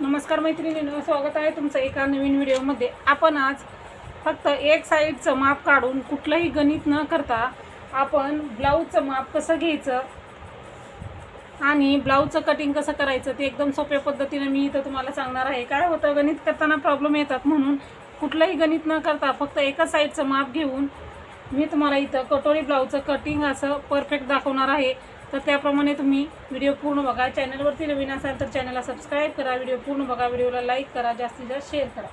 नमस्कार मैत्रिणीनं स्वागत आहे तुमचं एका नवीन व्हिडिओमध्ये. आपण आज फक्त एक साईडचं माप काढून कुठलंही गणित न करता आपण ब्लाऊजचं माप कसं घ्यायचं आणि ब्लाऊजचं कटिंग कसं करायचं ते एकदम सोप्या पद्धतीनं मी इथं तुम्हाला सांगणार आहे. काय होतं गणित करताना प्रॉब्लेम येतात म्हणून कुठलंही गणित न करता फक्त एका साईडचं माप घेऊन मी तुम्हाला इथं कटोरी ब्लाऊजचं कटिंग असं परफेक्ट दाखवणार आहे. तर त्याप्रमाणे तुम्ही व्हिडिओ पूर्ण बघा. चॅनलवरती नवीन असाल तर चॅनलला सबस्क्राईब करा. व्हिडिओ पूर्ण बघा. व्हिडिओला लाईक करा. जास्तीत जास्त शेअर करा.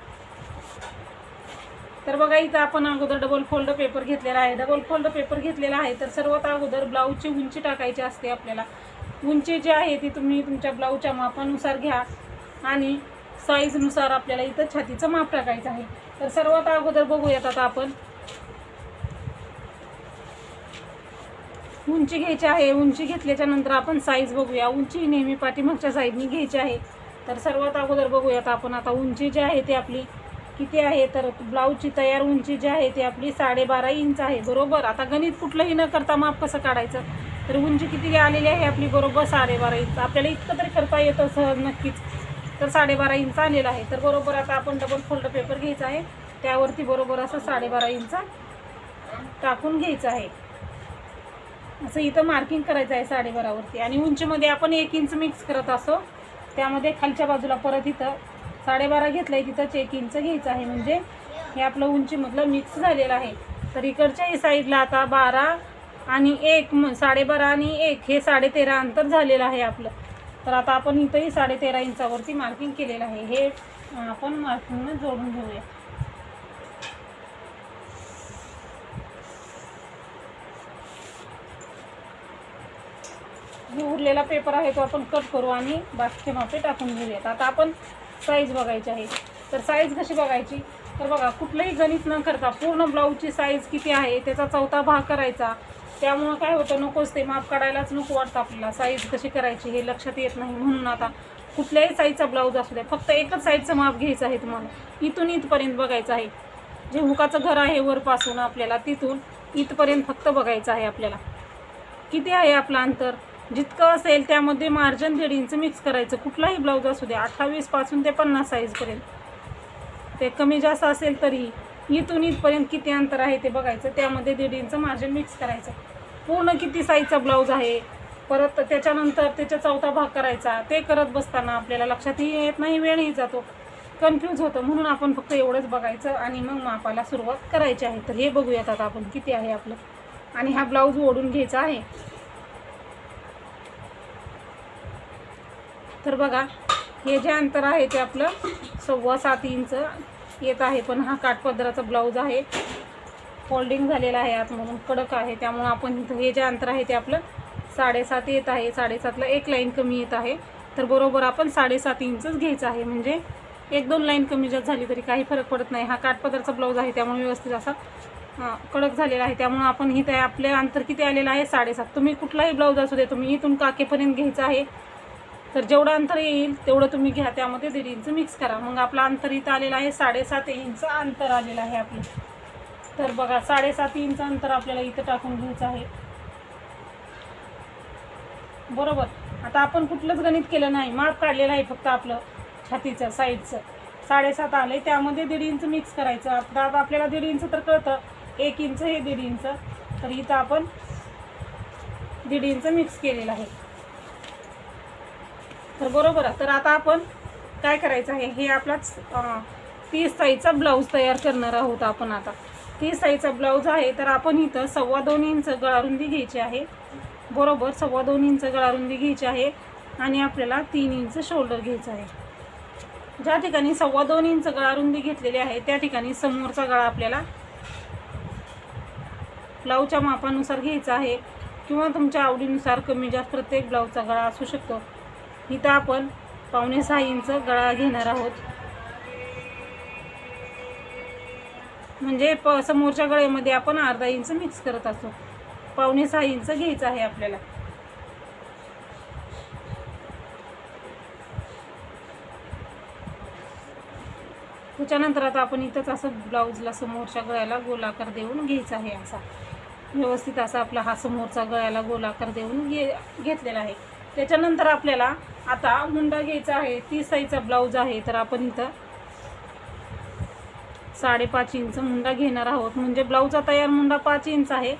तर बघा इथं आपण अगोदर डबल फोल्ड पेपर घेतलेला आहे. डबल फोल्ड पेपर घेतलेला आहे. तर सर्वात अगोदर ब्लाऊजची उंची टाकायची असते आपल्याला. उंची जी आहे ती तुम्ही तुमच्या ब्लाऊजच्या मापानुसार घ्या आणि साईजनुसार आपल्याला इथं छातीचं माप टाकायचं आहे. तर सर्वात अगोदर बघूयात आता आपण. उंची घ्यायची आहे. उंची घेतल्याच्या नंतर आपण साईज बघूया. उंची नेहमी पाठीमागच्या साईडनी घ्यायची आहे. तर सर्वात अगोदर बघूयात आपण आता उंची जी आहे ती आपली किती आहे? तर ब्लाऊजची तयार उंची जी आहे ती आपली साडेबारा इंच आहे. बरोबर? आता गणित कुठलंही न करता माप कसं काढायचं? तर उंची किती आलेली आहे आपली? बरोबर साडेबारा इंच. आपल्याला इतकं तरी करता येतं सहज नक्कीच. तर साडेबारा इंच आलेला आहे. तर बरोबर आता आपण डबल फोल्ड पेपर घ्यायचा आहे. त्यावरती बरोबर असं साडेबारा इंच टाकून घ्यायचं आहे. असं इथं मार्किंग करायचं आहे साडेबारावरती. आणि उंचीमध्ये आपण एक इंच मिक्स करत असो त्यामध्ये खालच्या बाजूला परत इथं साडेबारा घेतलं आहे तिथंच एक इंच घ्यायचं आहे. म्हणजे हे आपलं उंचीमधलं मिक्स झालेलं आहे. तर इकडच्याही साईडला आता बारा आणि एक म साडेबारा आणि एक हे साडेतेरा अंतर झालेलं आहे आपलं. तर आता आपण इथंही साडेतेरा इंचावरती मार्किंग केलेलं आहे. हे आपण मार्किंगनं जोडून घेऊया. हे उरलेला पेपर आहे तो आपण कट करू आणि बाकीचे मापे टाकून घेऊयात. आता आपण साईज बघायची आहे. तर साईज कशी बघायची? तर बघा कुठलंही गणित न करता पूर्ण ब्लाऊजची साईज किती आहे त्याचा चौथा भाग करायचा. त्यामुळं काय होतं नकोच ते माप काढायलाच नको वाटतं आपल्याला. साईज कशी करायची हे लक्षात येत नाही. म्हणून आता कुठल्याही साईजचा ब्लाऊज असू द्या फक्त एकच साईजचं माप घ्यायचं आहे तुम्हाला. इथून इथपर्यंत बघायचं आहे. जे हुकाचं घर आहे वरपासून आपल्याला तिथून इथपर्यंत फक्त बघायचं आहे आपल्याला. किती आहे आपलं अंतर? जितकं असेल त्यामध्ये मार्जन दीड इंच मिक्स करायचं. कुठलाही ब्लाऊज असू दे अठ्ठावीसपासून ते पन्नास साईजपर्यंत ते कमी जास्त असेल तरी इथून इथपर्यंत किती अंतर आहे ते बघायचं. त्यामध्ये दीड इंच मार्जिन मिक्स करायचं. पूर्ण किती साईजचा ब्लाऊज आहे? परत त्याच्यानंतर त्याचा चौथा भाग करायचा. ते करत बसताना आपल्याला लक्षातही येत नाही वेळही जातो. कन्फ्यूज होतं. म्हणून आपण फक्त एवढंच बघायचं आणि मग मापाला सुरुवात करायची आहे. तर हे बघूयात आता आपण किती आहे आपलं. आणि हा ब्लाऊज ओढून घ्यायचा आहे. तर बघा हे जे अंतर आहे ते आपलं सव्वा सात इंच येत आहे. पण हा काठपदराचा ब्लाऊज आहे. फोल्डिंग झालेला आहे आतमधून कडक आहे. त्यामुळं आपण इथं हे जे अंतर आहे ते आपलं साडेसात येत आहे. साडेसातला एक लाईन कमी येत आहे. तर बरोबर आपण साडेसात इंचच घ्यायचं आहे. म्हणजे एक दोन लाईन कमी जास्त झाली तरी काही फरक पडत नाही. हा काठपदरचा ब्लाऊज आहे. त्यामुळे व्यवस्थित असा कडक झालेला आहे. त्यामुळं आपण इथं आपले अंतर किती आलेलं आहे? साडेसात. तुम्ही कुठलाही ब्लाऊज असू दे तुम्ही इथून काकेपर्यंत घ्यायचं आहे. तर जेवढं अंतर येईल तेवढं तुम्ही घ्या. त्यामध्ये दीड इंच मिक्स करा. मग आपलं अंतर इथं आलेलं आहे साडेसात इंच अंतर आलेलं आहे आपलं. तर बघा साडेसात इंच अंतर आपल्याला इथं टाकून घ्यायचं आहे. बरोबर? आता आपण कुठलंच गणित केलं नाही. माप काढलेलं आहे फक्त आपलं छातीचं साईडचं साडेसात आले त्यामध्ये दीड इंच मिक्स करायचं. आता आता आपल्याला दीड इंच तर कळतं. एक इंच हे दीड इंच. तर इथं आपण दीड इंच मिक्स केलेलं आहे. तर बरोबर तर आता आपण काय करायचं आहे? हे आपलाच तीस साईजचा ब्लाऊज तयार करणार आहोत आपण आता. तीस साईजचा ब्लाऊज आहे तर आपण इथं सव्वा दोन इंच गळारुंदी घ्यायची आहे. बरोबर सव्वा दोन इंच गळारुंदी घ्यायची आहे आणि आपल्याला तीन इंच शोल्डर घ्यायचं आहे. ज्या ठिकाणी सव्वा दोन इंच गळारुंदी घेतलेली आहे त्या ठिकाणी समोरचा गळा आपल्याला ब्लाऊजच्या मापानुसार घ्यायचा आहे. किंवा तुमच्या आवडीनुसार कमी जास्त प्रत्येक ब्लाऊजचा गळा असू शकतो. इथं आपण पावणे सहा इंच गळा घेणार आहोत. म्हणजे प समोरच्या गळ्यामध्ये आपण अर्धा इंच मिक्स करत असतो. पावणे सहा इंच घ्यायचं आहे आपल्याला. त्याच्यानंतर आता आपण इथंच असं ब्लाऊजला समोरच्या गळ्याला गोलाकार देऊन घ्यायचा आहे असा. व्यवस्थित असा आपला हा समोरचा गळ्याला गोलाकार देऊन घे घेतलेला आहे. त्याच्यानंतर आपल्याला आता मुंडा घ्यायचा आहे तीस साईजचा ब्लाऊज आहे तर आपण इथं साडेपाच इंच मुंडा घेणार आहोत. म्हणजे ब्लाऊजचा तयार मुंडा पाच इंच आहे.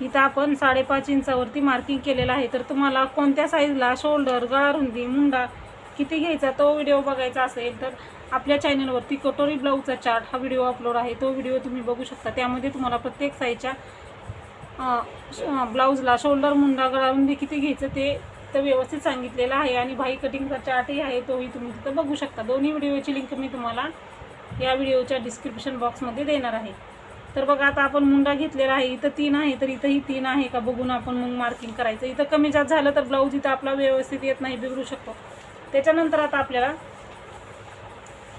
इथं आपण साडेपाच इंचावरती मार्किंग केलेलं आहे. तर तुम्हाला कोणत्या साईजला शोल्डर गळारुंदी मुंडा किती घ्यायचा तो व्हिडिओ बघायचा असेल तर आपल्या चॅनलवरती कटोरी ब्लाऊजचा चार्ट हा व्हिडिओ अपलोड आहे. तो व्हिडिओ तुम्ही बघू शकता. त्यामध्ये तुम्हाला प्रत्येक साईजच्या ब्लाऊजला शोल्डर मुंडा गळारुंदी किती घ्यायचं ते तिथं व्यवस्थित सांगितलेलं आहे आणि भाई कटिंगचा चार्टही आहे तोही तुम्ही तिथं बघू शकता. दोन्ही व्हिडिओची लिंक मी तुम्हाला या व्हिडिओच्या डिस्क्रिप्शन बॉक्समध्ये देणार आहे. तर बघा आता आपण मुंडा घेतलेला आहे. इथं तीन आहे तर इथंही तीन आहे का बघून आपण मग मार्किंग करायचं. इथं कमी जास्त झालं तर ब्लाऊज इथं आपला व्यवस्थित येत नाही बिघडू शकतो. त्याच्यानंतर आता आपल्याला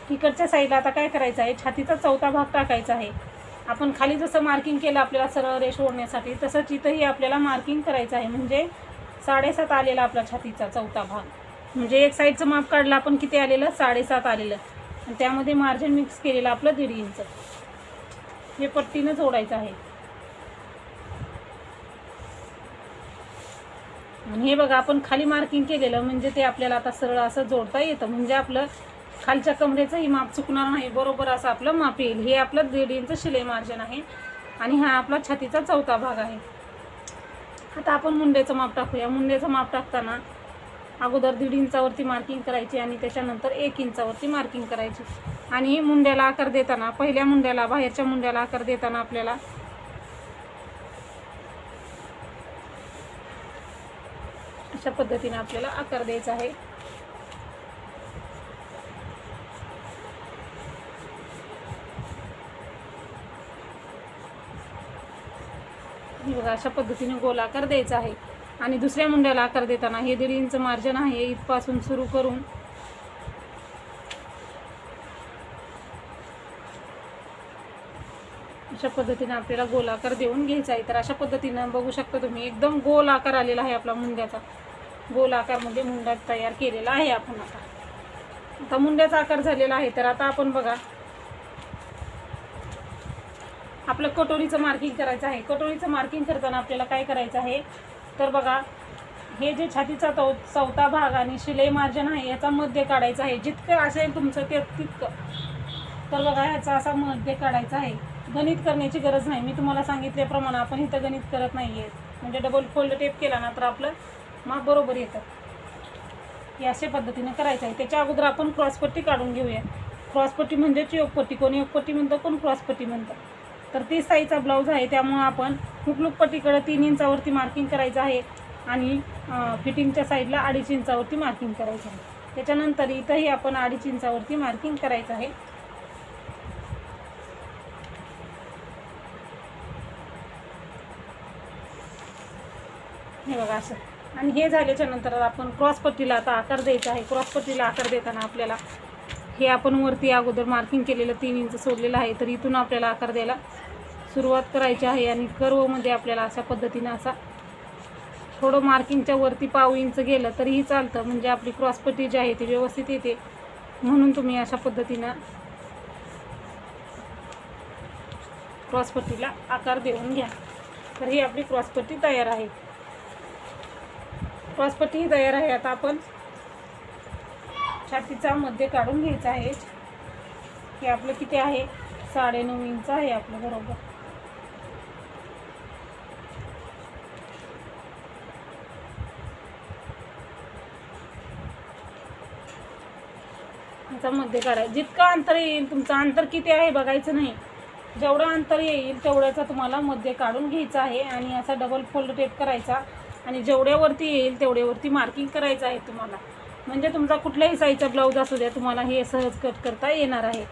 तिकडच्या साईडला आता काय करायचं आहे? छातीचा चौथा भाग टाकायचा आहे. आपण खाली जसं मार्किंग केलं आपल्याला सरळ रेष ओढण्यासाठी तसंच इथंही आपल्याला मार्किंग करायचं आहे. म्हणजे साडेसात आलेला आपला छातीचा चौथा भाग. म्हणजे एक साईडचं माप काढलं आपण किती आलेलं? साडेसात आलेलं. आणि त्यामध्ये मार्जिन मिक्स केलेलं आपलं दीड इंच. हे पट्टीनं जोडायचं आहे. आणि हे बघा आपण खाली मार्किंग केलेलं म्हणजे ते आपल्याला आता सरळ असं जोडता येतं. म्हणजे आपलं खालच्या कमरेचंही माप चुकणार नाही. बरोबर असं आपलं माप येईल. हे आपलं दीड इंच शिलाई मार्जिन आहे. आणि हा आपला छातीचा चौथा भाग आहे. आता आपण मुंड्याचं माप टाकूया. मुंड्याचं माप टाकताना अगोदर दीड इंचावरती मार्किंग करायची आणि त्याच्यानंतर एक इंचावरती मार्किंग करायची. आणि मुंड्याला आकार देताना पहिल्या मुंड्याला बाहेरच्या मुंड्याला आकार देताना आपल्याला अशा पद्धतीने आपल्याला आकार द्यायचा आहे. बघा अशा पद्धतीने गोल आकार द्यायचा आहे. आणि दुसऱ्या मुंड्याला आकार देताना हे दीड इंच मार्जिन आहे. इथपासून सुरू करून अशा पद्धतीने आपल्याला गोल आकार देऊन घ्यायचा आहे. तर अशा पद्धतीनं बघू शकता तुम्ही एकदम गोल आकार आलेला आहे आपला मुंड्याचा. गोल आकारमध्ये म्हणजे मुंडा तयार केलेला आहे आपण आता. आता मुंड्याचा आकार झालेला आहे. तर आता आपण बघा आपलं कटोरीचं मार्किंग करायचं आहे. कटोरीचं मार्किंग करताना आपल्याला काय करायचं आहे? तर बघा हे जे छातीचा चौ चौथा भाग आणि शिलाई मार्जन आहे याचा मध्य काढायचा आहे. जितकं असेल तुमचं ते तितकं. तर बघा ह्याचा असा मध्य काढायचा आहे. गणित करण्याची गरज नाही. मी तुम्हाला सांगितल्याप्रमाणे आपण इथं गणित करत नाही आहे म्हणजे डबल फोल्ड टेप केला ना तर आपलं माप बरोबर येतं. हे अशा पद्धतीने करायचं आहे. त्याच्या अगोदर आपण क्रॉसपट्टी काढून घेऊया. क्रॉसपट्टी म्हणजेच योगपट्टी. कोण योगपट्टी म्हणतं? कोण क्रॉसपट्टी म्हणतं? तर तीस साईजचा ब्लाऊज आहे त्यामुळं आपण हुकलूक पट्टीकडं तीन इंचावरती मार्किंग करायचं आहे आणि फिटिंगच्या साईडला अडीच इंचावरती मार्किंग करायचं आहे. त्याच्यानंतर इथंही आपण अडीच इंचावरती मार्किंग करायचं आहे. हे बघा असं. आणि हे झाल्याच्यानंतर आपण क्रॉसपट्टीला आता आकार द्यायचा आहे. क्रॉसपट्टीला आकार देताना आपल्याला हे आपण वरती अगोदर मार्किंग केलेलं तीन इंच सोडलेलं आहे. तर इथून आपल्याला आकार द्यायला सुरुवात करायची आहे आणि कर्वमध्ये आपल्याला अशा पद्धतीनं असा थोडं मार्किंगच्या वरती पाव इंच गेलं तरीही चालतं. म्हणजे आपली क्रॉसपट्टी जी आहे ती व्यवस्थित येते. म्हणून तुम्ही अशा पद्धतीनं क्रॉसपट्टीला आकार देऊन घ्या. तर ही आपली क्रॉसपट्टी तयार आहे. क्रॉसपट्टी ही तयार आहे. आता आपण छातीचा मध्य काढून घ्यायचा आहे. हे आपलं किती आहे? साडेनऊ इंच आहे आपलं बरोबर. ह्याचा मध्ये काढायचं जितकं अंतर येईल तुमचं अंतर किती आहे बघायचं नाही. जेवढं अंतर येईल तेवढ्याचा तुम्हाला मध्ये काढून घ्यायचा आहे आणि असा डबल फोल्ड टेप करायचा. आणि जेवढ्यावरती येईल तेवढ्यावरती मार्किंग करायचं आहे तुम्हाला. म्हणजे तुमचा कुठल्याही साईजचा ब्लाऊज असू द्या तुम्हाला हे सहज कट करता येणार आहे.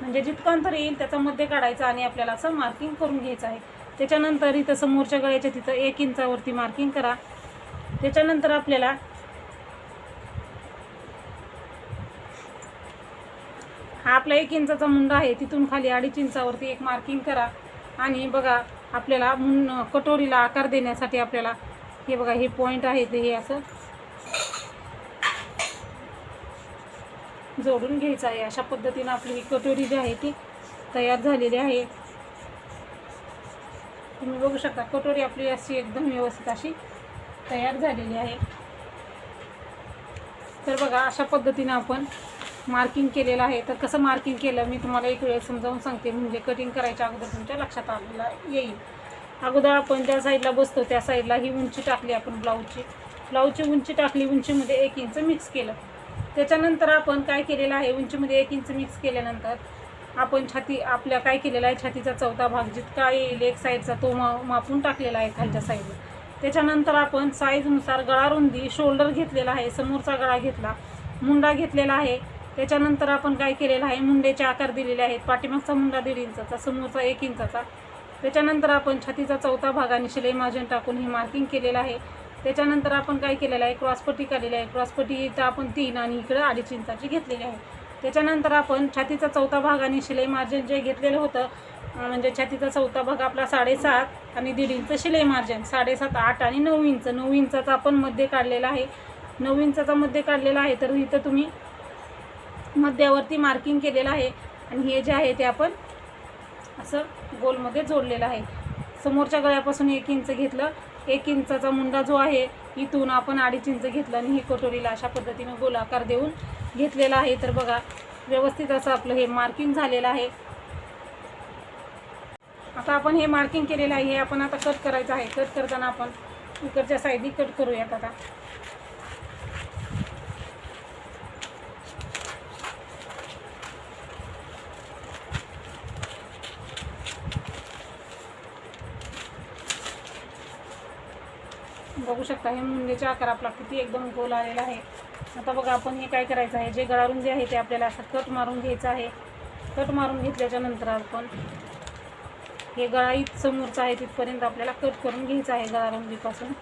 म्हणजे जितकं अंतर येईल त्याचा मध्ये काढायचं आणि आपल्याला असं मार्किंग करून घ्यायचं आहे. त्याच्यानंतर इथं समोरच्या गळ्याच्या तिथं एक इंचावरती मार्किंग करा. त्याच्यानंतर आपल्याला हा आपला एक इंचाचा मुंडा आहे तिथून खाली अडीच इंचावरती एक मार्किंग करा. आणि बघा आपल्याला मुन कटोरीला आकार देण्यासाठी आपल्याला हे बघा हे पॉईंट आहे ते हे असं जोडून घ्यायचं आहे. अशा पद्धतीनं आपली ही कटोरी जी आहे ती तयार झालेली आहे. तुम्ही बघू शकता कटोरी आपली अशी एकदम व्यवस्थित अशी तयार झालेली आहे. तर बघा अशा पद्धतीनं आपण मार्किंग केलेलं आहे. तर कसं मार्किंग केलं? मी तुम्हाला एक वेळ समजावून सांगते. म्हणजे कटिंग करायच्या अगोदर तुमच्या लक्षात आलेला येईल. अगोदर आपण ज्या साईडला बसतो त्या साईडला ही उंची टाकली आपण ब्लाऊजची ब्लाऊजची उंची टाकली उंचीमध्ये एक इंच मिक्स केलं. त्याच्यानंतर आपण काय केलेलं आहे? उंचीमध्ये एक इंच मिक्स केल्यानंतर आपण छाती आपल्या काय केलेला आहे? छातीचा चौथा भाग जितका येईल एक साईडचा तो मा मापून टाकलेला आहे खालच्या साईडला त्याच्यानंतर आपण साईजनुसार गळा रुंदी शोल्डर घेतलेला आहे समोरचा गळा घेतला मुंडा घेतलेला आहे. त्याच्यानंतर आपण काय केलेलं आहे मुंडेचे आकार दिलेले आहेत पाठीमागचा मुंडा दीड इंचाचा समोरचा एक इंचाचा त्याच्यानंतर आपण छातीचा चौथा भाग आणि शिलाई मार्जिन टाकून हे मार्किंग केलेलं आहे. त्याच्यानंतर आपण काय केलेलं आहे क्रॉसपट्टी काढलेली आहे. क्रॉसपट्टी इथं आपण तीन आणि इकडं अडीच इंचाची घेतलेली आहे. त्याच्यानंतर आपण छातीचा चौथा भाग आणि शिलाई मार्जिन जे घेतलेलं होतं म्हणजे छातीचा चौथा भाग आपला साडेसात आणि दीड इंच शिलाई मार्जिन साडेसात आठ आणि नऊ इंच. नऊ इंचाचा आपण मध्ये काढलेला आहे. नऊ इंचाचा मध्ये काढलेला आहे तर इथं तुम्ही मध्यावरती मार्किंग केलेलं आहे. आणि हे जे आहे ते आपण असं गोलमध्ये जोडलेलं आहे. समोरच्या गळ्यापासून एक इंच घेतलं. एक इंचाचा मुंडा जो आहे इथून आपण अडीच इंच घेतलं आणि ही कटोरीला अशा पद्धतीनं गोलाकार देऊन घेतलेला आहे. तर बघा व्यवस्थित असं आपलं हे मार्किंग झालेलं आहे. आता आपण हे मार्किंग केलेलं आहे. हे आपण आता कट करायचं आहे. कट करताना आपण इकडच्या साईडनी कट करूयात आता. बघू शकता. हे मुंडेचे आकार आपला किती एकदम गोल आलेला आहे. आता बघा आपण हे काय करायचं आहे? जे गळारुंदी आहे ते आपल्याला असं कट मारून घ्यायचं आहे. कट मारून घेतल्याच्या नंतर आपण हे गळा इत समोरचं आहे तिथपर्यंत आपल्याला कट करून घ्यायचं आहे गळारुंदीपासून.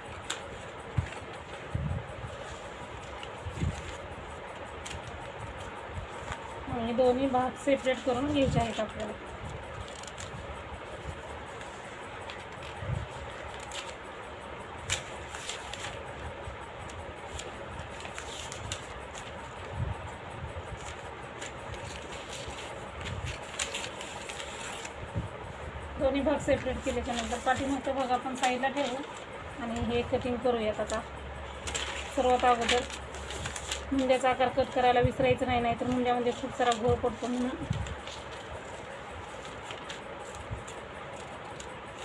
आणि दोन्ही भाग सेपरेट करून घ्यायचे आहेत आपल्याला दोन्ही भाग सेपरेट केल्याच्यानंतर पाठीमागचा भाग आपण साईडला ठेवू. आणि हे कटिंग करूयात आता. सर्वात अगोदर मुंड्याचा आकार कट करायला विसरायचं नाही नाहीतर मुंड्यामध्ये खूप सारा घोळ पडतो म्हणून.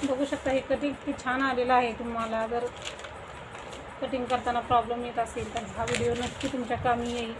बघू शकता हे कटिंग किती छान आलेलं आहे तुम्हाला. जर कटिंग करताना प्रॉब्लेम येत असेल तर हा व्हिडिओ नक्की तुमच्या कामी येईल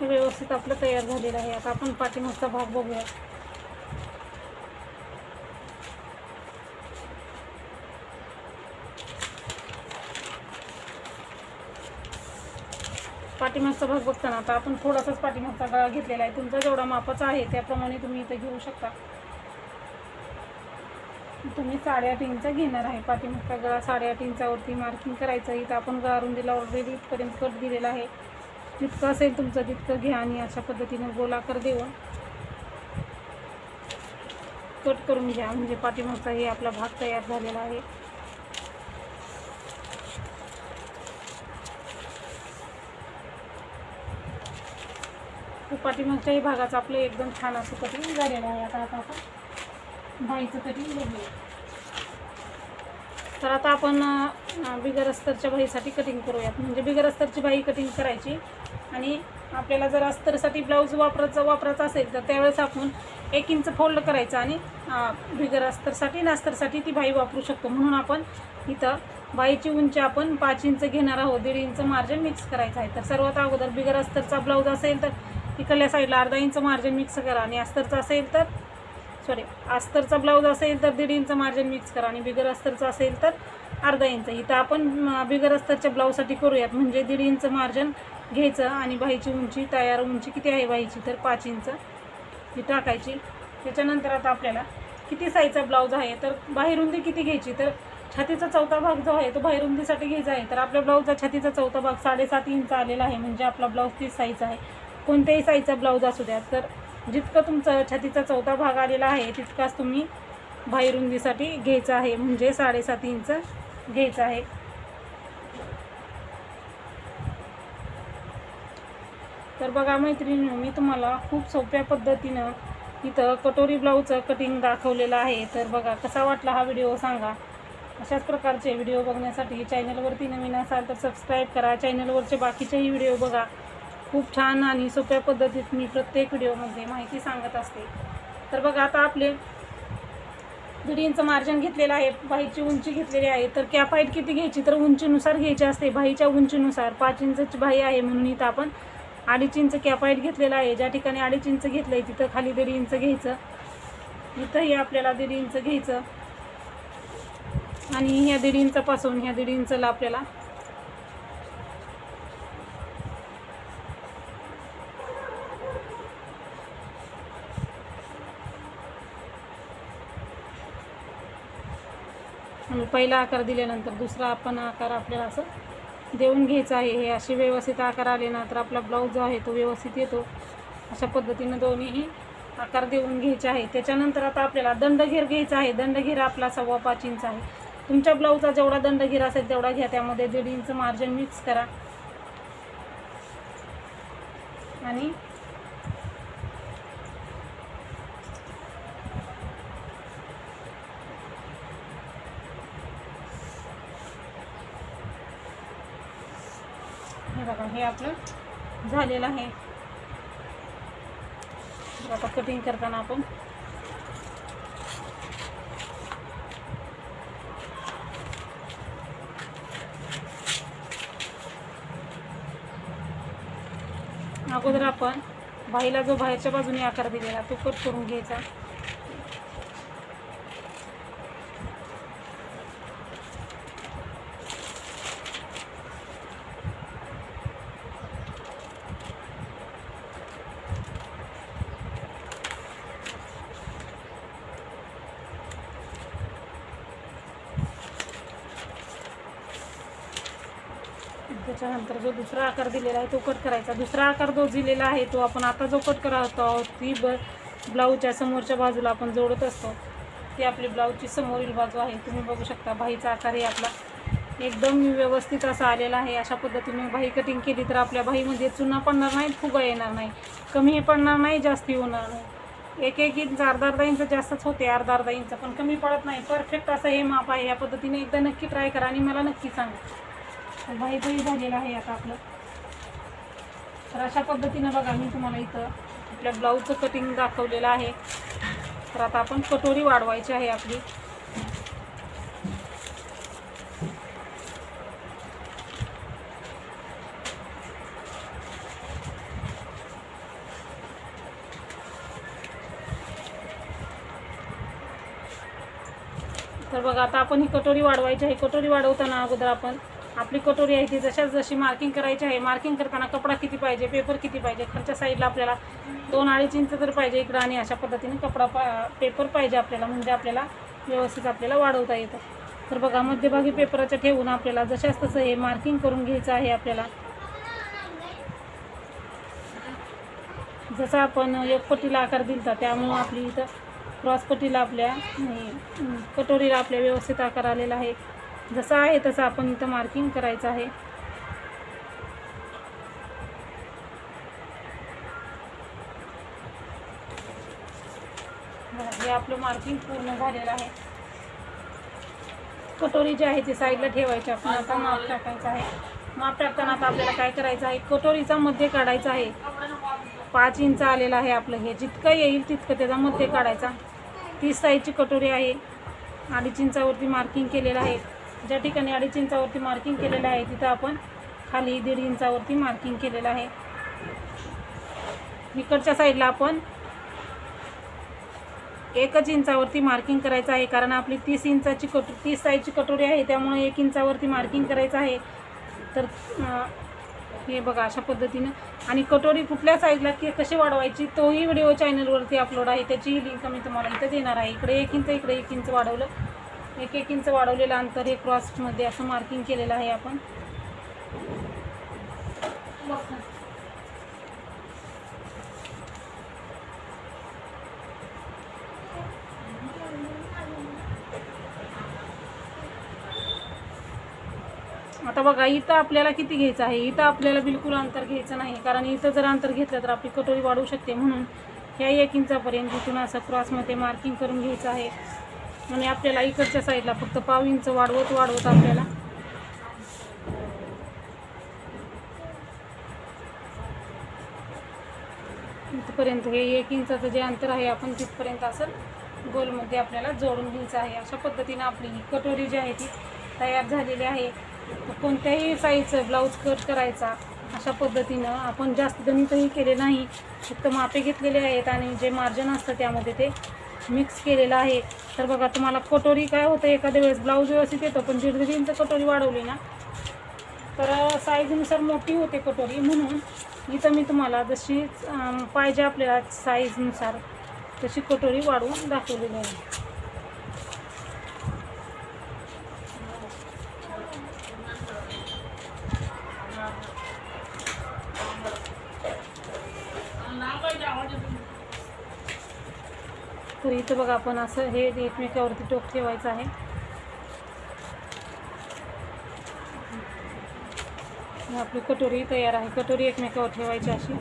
हे व्यवस्थित आपलं तयार झालेलं आहे. आता आपण पाठीमागचा भाग बघूया. पाठीमागचा भाग बघताना आता आपण थोडासाच पाठीमागचा गळा घेतलेला आहे. तुमचा जेवढा मापाचा आहे त्याप्रमाणे तुम्ही इथं घेऊ शकता. तुम्ही साडेआठ इंच घेणार आहे. पाठीमागचा गळा साडेआठ इंचावरती मार्किंग करायचं इथं आपण गळा रुंदीला ऑलरेडी इथपर्यंत कट दिलेला आहे. जितकं असेल तुमचं तितकं घ्या आणि अशा पद्धतीने गोलाकार देऊन कट करून घ्या. म्हणजे पाठीमागचा हे आपला भाग तयार झालेला आहे. पाठीमागच्याही भागाचं आपलं एकदम छान असं कटिंग झालेलं आहे. आता आता आपण बाईचं कटिंग बघूया तर आता आपण बिगर अस्तरच्या बाईसाठी कटिंग करूयात. म्हणजे बिगर अस्तरची बाई कटिंग करायची. आणि आपल्याला जर अस्तरसाठी ब्लाऊज वापरायचं वापरायचं असेल तर त्यावेळेस आपण एक इंच फोल्ड करायचं आणि बिगर अस्तरसाठी नास्तरसाठी ती बाई वापरू शकतो. म्हणून आपण इथं बाईची उंची आपण पाच इंच घेणार आहोत दीड इंच मार्जिन मिक्स करायचं आहे. तर सर्वात अगोदर बिगर अस्तरचा ब्लाऊज असेल तर इकडल्या साईडला अर्धा इंच मार्जिन मिक्स करा आणि अस्तरचा असेल तर सॉरी अस्तरचा ब्लाऊज असेल तर दीड इंच मार्जिन मिक्स करा आणि बिगर अस्तरचा असेल तर अर्धा इंच. इथं आपण बिगर अस्तरच्या ब्लाऊजसाठी करूयात. म्हणजे दीड इंच मार्जिन घ्यायचं आणि बाईची उंची तयार उंची किती आहे बाईची तर पाच इंच ही टाकायची. त्याच्यानंतर आता आपल्याला किती साईजचा ब्लाऊज आहे तर बाहेरुंदी किती घ्यायची? तर छातीचा चौथा भाग जो आहे तो बाहेरुंदीसाठी घ्यायचा आहे. तर आपल्या ब्लाऊजचा छातीचा चौथा भाग साडेसात इंच आलेला आहे. म्हणजे आपला ब्लाऊज तीस साईज आहे. कोणत्याही साईजचा ब्लाऊज असू द्या. तर जितकं तुमचं छातीचा चौथा भाग आलेला आहे तितकाच तुम्ही बाहेरुंदीसाठी घ्यायचा आहे. म्हणजे साडेसात इंच घ्यायचं आहे. तर बघा मैत्रिणी मी तुम्हाला खूप सोप्या पद्धतीनं इथं कटोरी ब्लाऊजचं कटिंग दाखवलेलं आहे. तर बघा कसा वाटला हा व्हिडिओ सांगा. अशाच प्रकारचे व्हिडिओ बघण्यासाठी चॅनलवरती नवीन असाल तर सबस्क्राईब करा. चॅनलवरचे बाकीचेही व्हिडिओ बघा. खूप छान आणि सोप्या पद्धतीत मी प्रत्येक व्हिडिओमध्ये माहिती सांगत असते. तर बघा आता आपले दीड इंच मार्जिन घेतलेलं आहे. बाईची उंची घेतलेली आहे. तर कॅप हाईट किती घ्यायची? तर उंचीनुसार घ्यायची असते. बाईच्या उंचीनुसार. पाच इंचची बाई आहे म्हणून इथं आपण अडीच इंच कॅपाईट घेतलेला आहे. ज्या ठिकाणी अडीच इंच घेतलं आहे तिथं खाली दीड इंच घ्यायचं. इथंही आपल्याला दीड इंच घ्यायचं. आणि ह्या दीड इंचापासून ह्या दीड इंचला आपल्याला पहिला आकार दिल्यानंतर दुसरा आपण आकार आपल्याला असं देऊन घ्यायचं आहे. हे असे व्यवस्थित आकार आले ना तर आपला ब्लाऊज जो आहे तो व्यवस्थित येतो. अशा पद्धतीनं दोन्हीही आकार देऊन घ्यायचे आहे. त्याच्यानंतर आता आपल्याला दंडघेर घ्यायचा आहे. दंडघेर आपला सव्वा पाच इंच आहे. तुमच्या ब्लाऊजचा जेवढा दंडघेर असेल तेवढा घ्या. त्यामध्ये दीड इंच मार्जिन मिक्स करा. आणि हे बघा हे आपलं झालेलं आहे. आता कटिंग करताना आपण. अगोदर आपण बाईला जो बाहेरच्या बाजूने आकार दिलेला तो कट करून घ्यायचा त्याच्यानंतर जो दुसरा आकार दिलेला आहे तो कट करायचा. दुसरा आकार जो दिलेला आहे तो आपण आता जो कट करत आहोत ती ब ब्लाऊजच्या समोरच्या बाजूला आपण जोडत असतो. ती आपली ब्लाऊजची समोरील बाजू आहे. तुम्ही बघू शकता बाहीचा आकार हे आपला एकदम व्यवस्थित असा आलेला आहे. अशा पद्धतीने बाही कटिंग केली तर आपल्या बाहीमध्ये चुना पडणार नाही फुगा येणार नाही. कमी पडणार नाही जास्ती होणार नाही. एक एक इंच अर्धा अर्धा इंच जास्तच होते अर्धा अर्धा इंच. पण कमी पडत नाही. परफेक्ट असं हे माप आहे. या पद्धतीने एकदा नक्की ट्राय करा आणि मला नक्की सांगा. तर बाही झालेलं आहे आता आपलं. तर अशा पद्धतीनं बघा मी तुम्हाला इथं आपल्या ब्लाऊजचं कटिंग दाखवलेलं आहे. तर आता आपण कटोरी वाढवायची आहे आपली. तर बघा आता आपण ही कटोरी वाढवायची आहे. कटोरी वाढवताना अगोदर आपण आपली कटोरी आहे ती जशाच जशी मार्किंग करायची आहे मार्किंग करताना कपडा किती पाहिजे पेपर किती पाहिजे खालच्या साईडला आपल्याला दोन अडीच इंच तर पाहिजे इकडं आणि अशा पद्धतीने कपडा पा पेपर पाहिजे आपल्याला म्हणजे आपल्याला व्यवस्थित आपल्याला वाढवता येतं. तर बघा मध्यभागी पेपराच्या ठेवून आपल्याला जशाच तसं हे मार्किंग करून घ्यायचं आहे आपल्याला. जसं आपण एक आकार दिलता त्यामुळं आपली इथं क्रॉसपट्टीला आपल्या कटोरीला आपल्या व्यवस्थित आकार आलेला आहे. जसा आहे तसं आपण इथं मार्किंग करायचं आहे. हे आपलं मार्किंग पूर्ण झालेलं आहे. कटोरी जी आहे ती साईडला ठेवायची आपण आता माप टाकायचं आहे. माप टाकताना आता आपल्याला काय करायचं आहे? कटोरीचा मध्ये काढायचा आहे. पाच इंच आलेला आहे आपलं. हे जितकं येईल तितकं त्याचा मध्ये काढायचा. तीस साईजची कटोरी आहे. अडीच इंचावरती मार्किंग केलेलं आहे. ज्या ठिकाणी अडीच इंचावरती मार्किंग केलेलं आहे तिथं आपण खाली दीड इंचावरती मार्किंग केलेलं आहे. इकडच्या साईडला आपण एकच इंचावरती मार्किंग करायचं आहे कारण आपली तीस इंचाची कटो तीस साईजची कटोरी आहे त्यामुळे एक इंचावरती मार्किंग करायचं आहे. तर हे बघा अशा पद्धतीनं. आणि कटोरी कुठल्या साईजला की कशी वाढवायची तोही व्हिडिओ चॅनलवरती अपलोड आहे. त्याचीही लिंक मी तुम्हाला इथं देणार आहे. इकडे एक इंच इकडे एक इंच वाढवलं. एक एक इंच वाढवलेलं अंतर हे क्रॉसमध्ये असं मार्किंग केलेलं आहे आपण. आता बघा इथं आपल्याला किती घ्यायचं आहे? इथं आपल्याला बिलकुल अंतर घ्यायचं नाही कारण इथं जर अंतर घेतलं तर आपली कटोरी वाढू शकते. म्हणून ह्या एक इंचापर्यंत इथून असं क्रॉसमध्ये मार्किंग करून घ्यायचं आहे. आणि आपल्याला इकडच्या साईडला फक्त पाव इंच वाढवत वाढवत आपल्याला. इथपर्यंत हे एक इंचाचं जे अंतर आहे आपण तिथपर्यंत असं गोलमध्ये आपल्याला जोडून घ्यायचं आहे. अशा पद्धतीनं आपली ही कटोरी जी आहे ती तयार झालेली आहे. कोणत्याही साईजचं ब्लाऊज कट करायचा अशा पद्धतीनं आपण जास्त गणितही केले नाही. फक्त मापे घेतलेले आहेत आणि जे मार्जन असतं त्यामध्ये ते मिक्स केलेलं आहे. तर बघा तुम्हाला कटोरी काय होतं एखाद्या वेळेस ब्लाऊज व्यवस्थित येतो पण दीड इंच कटोरी वाढवली ना. तर साईजनुसार मोठी होते कटोरी. म्हणून इथं मी तुम्हाला जशी पाहिजे आपल्याला साईजनुसार तशी कटोरी वाढवून दाखवलेली आहे तर इथं बघा आपण असं हे एकमेकावरती टोक ठेवायचं आहे. आपली कटोरी तयार आहे. कटोरी एकमेकावर ठेवायची अशी.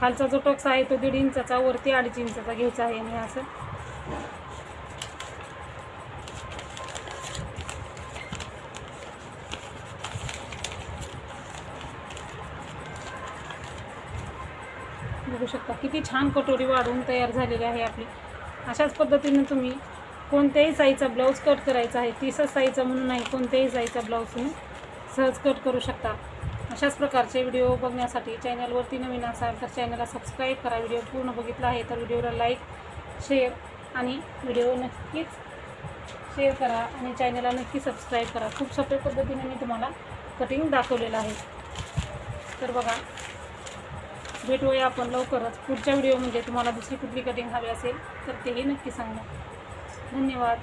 खालचा जो टोक्स आहे तो दीड इंचाचा वरती अडीच इंचाचा घ्यायचा आहे आणि असं. बघू शकता किती छान कटोरी वाढवून तयार झालेली आहे आपली. अशाच पद्धतीने तुम्ही कोणत्याही साईजचा ब्लाऊज कट करायचा आहे तीसच साईजचा म्हणून नाही कोणत्याही साईजचा ब्लाऊज तुम्ही सहज कट करू शकता. अशाच प्रकारचे व्हिडिओ बघण्यासाठी चॅनलवरती नवीन असाल तर चॅनलला सबस्क्राईब करा. व्हिडिओ पूर्ण बघितला आहे तर व्हिडिओला लाईक शेअर आणि व्हिडिओ नक्कीच शेअर करा आणि चॅनलला नक्की सबस्क्राईब करा. खूप सोप्या पद्धतीने मी तुम्हाला कटिंग दाखवलेलं आहे. तर बघा भेटूया आपण लवकरच. पुढच्या व्हिडिओमध्ये तुम्हाला दुसरी कुठली कटिंग हवी असेल तर तेही नक्की सांगा. धन्यवाद.